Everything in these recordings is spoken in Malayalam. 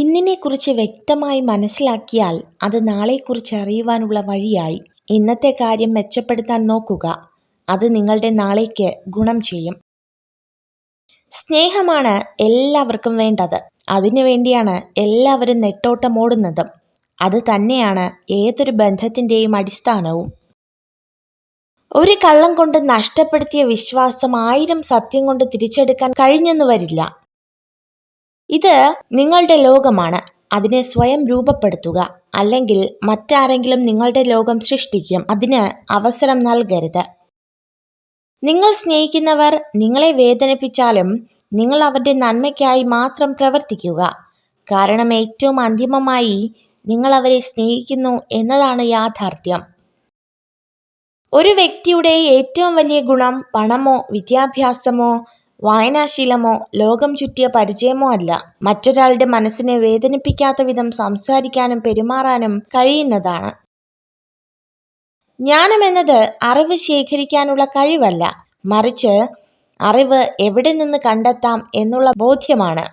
ഇന്നിനെക്കുറിച്ച് വ്യക്തമായി മനസ്സിലാക്കിയാൽ അത് നാളെക്കുറിച്ച് അറിയുവാനുള്ള വഴിയായി ഇന്നത്തെ കാര്യം മെച്ചപ്പെടുത്താൻ നോക്കുക. അത് നിങ്ങളുടെ നാളേക്ക് ഗുണം ചെയ്യും. സ്നേഹമാണ് എല്ലാവർക്കും വേണ്ടത്. അതിനുവേണ്ടിയാണ് എല്ലാവരും നെട്ടോട്ടം ഓടുന്നതും. അത് തന്നെയാണ് ഏതൊരു ബന്ധത്തിന്റെയും അടിസ്ഥാനവും. ഒരു കള്ളം കൊണ്ട് നഷ്ടപ്പെടുത്തിയ വിശ്വാസം ആയിരം സത്യം കൊണ്ട് തിരിച്ചെടുക്കാൻ കഴിഞ്ഞെന്ന് വരില്ല. ഇത് നിങ്ങളുടെ ലോകമാണ്. അതിനെ സ്വയം രൂപപ്പെടുത്തുക. അല്ലെങ്കിൽ മറ്റാരെങ്കിലും നിങ്ങളുടെ ലോകം സൃഷ്ടിക്കും. അതിന് അവസരം നൽകരുത്. നിങ്ങൾ സ്നേഹിക്കുന്നവർ നിങ്ങളെ വേദനിപ്പിച്ചാലും നിങ്ങൾ അവരുടെ നന്മയ്ക്കായി മാത്രം പ്രവർത്തിക്കുക. കാരണം ഏറ്റവും അന്തിമമായി നിങ്ങൾ അവരെ സ്നേഹിക്കുന്നു എന്നതാണ് യാഥാർത്ഥ്യം. ഒരു വ്യക്തിയുടെ ഏറ്റവും വലിയ ഗുണം പണമോ വിദ്യാഭ്യാസമോ വായനാശീലമോ ലോകം ചുറ്റിയ പരിചയമോ അല്ല. മറ്റൊരാളുടെ മനസ്സിനെ വേദനിപ്പിക്കാത്ത വിധം സംസാരിക്കാനും പെരുമാറാനും കഴിയുന്നതാണ്. ജ്ഞാനം എന്നത് അറിവ് ശേഖരിക്കാനുള്ള കഴിവല്ല. മറിച്ച് അറിവ് എവിടെ നിന്ന് കണ്ടെത്താം എന്നുള്ള ബോധ്യമാണ്.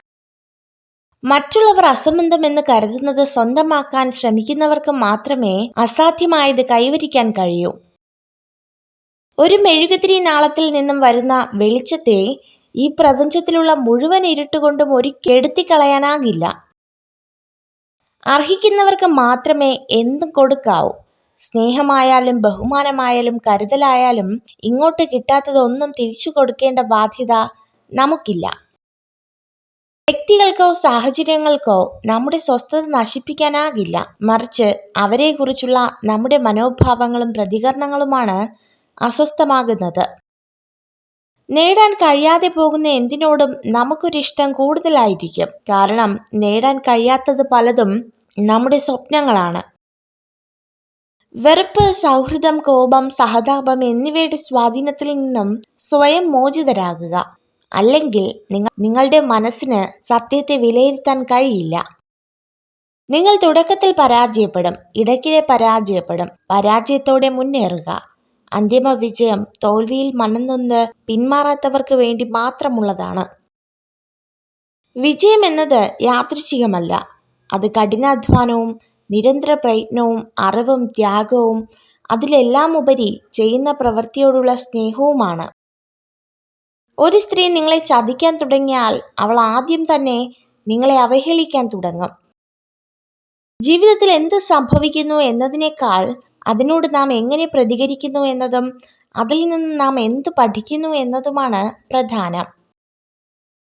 മറ്റുള്ളവർ അസംബന്ധമെന്ന് കരുതുന്നത് സ്വന്തമാക്കാൻ ശ്രമിക്കുന്നവർക്ക് മാത്രമേ അസാധ്യമായത് കൈവരിക്കാൻ കഴിയൂ. ഒരു മെഴുകുതിരി നാളത്തിൽ നിന്നും വരുന്ന വെളിച്ചത്തെ ഈ പ്രപഞ്ചത്തിലുള്ള മുഴുവൻ ഇരുട്ടുകൊണ്ടും ഒരു കെടുത്തിക്കളയാനാകില്ല. അർഹിക്കുന്നവർക്ക് മാത്രമേ എന്തും കൊടുക്കാവൂ. സ്നേഹമായാലും ബഹുമാനമായാലും കരുതലായാലും ഇങ്ങോട്ട് കിട്ടാത്തതൊന്നും തിരിച്ചു കൊടുക്കേണ്ട ബാധ്യത നമുക്കില്ല. വ്യക്തികൾക്കോ സാഹചര്യങ്ങൾക്കോ നമ്മുടെ സ്വസ്ഥത നശിപ്പിക്കാനാകില്ല. മറിച്ച് അവരെക്കുറിച്ചുള്ള നമ്മുടെ മനോഭാവങ്ങളും പ്രതികരണങ്ങളുമാണ് അസ്വസ്ഥമാകുന്നത്. നേടാൻ കഴിയാതെ പോകുന്ന എന്തിനോടും നമുക്കൊരിഷ്ടം കൂടുതലായിരിക്കും. കാരണം നേടാൻ കഴിയാത്തത് പലതും നമ്മുടെ സ്വപ്നങ്ങളാണ്. വെറുപ്പ് സൗഹൃദം കോപം സഹതാപം എന്നിവയുടെ സ്വാധീനത്തിൽ നിന്നും സ്വയം മോചിതരാകുക. അല്ലെങ്കിൽ നിങ്ങൾ നിങ്ങളുടെ മനസ്സിന് സത്യത്തെ വിലയിരുത്താൻ കഴിയില്ല. നിങ്ങൾ തുടക്കത്തിൽ പരാജയപ്പെടും. ഇടയ്ക്കിടെ പരാജയപ്പെടും. പരാജയത്തോടെ മുന്നേറുക. അന്തിമ വിജയം തോൽവിയിൽ മനംനൊന്ന് പിന്മാറാത്തവർക്ക് വേണ്ടി മാത്രമുള്ളതാണ്. വിജയം എന്നത് യാദൃച്ഛികമല്ല അത് കഠിനാധ്വാനവും നിരന്തര പ്രയത്നവും അറിവും ത്യാഗവും അതിലെല്ലാം ഉപരി ചെയ്യുന്ന പ്രവൃത്തിയോടുള്ള സ്നേഹവുമാണ്. ഒരു സ്ത്രീ നിങ്ങളെ ചതിക്കാൻ തുടങ്ങിയാൽ അവൾ ആദ്യം തന്നെ നിങ്ങളെ അവഹേളിക്കാൻ തുടങ്ങും. ജീവിതത്തിൽ എന്ത് സംഭവിക്കുന്നു എന്നതിനേക്കാൾ അതിനോട് നാം എങ്ങനെ പ്രതികരിക്കുന്നു എന്നതും അതിൽ നിന്ന് നാം എന്ത് പഠിക്കുന്നു എന്നതുമാണ് പ്രധാനം.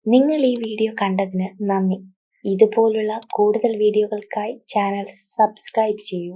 നിങ്ങൾ ഈ വീഡിയോ കണ്ടതിന് നന്ദി. ഇതുപോലുള്ള കൂടുതൽ വീഡിയോകൾക്കായി ചാനൽ സബ്സ്ക്രൈബ് ചെയ്യൂ.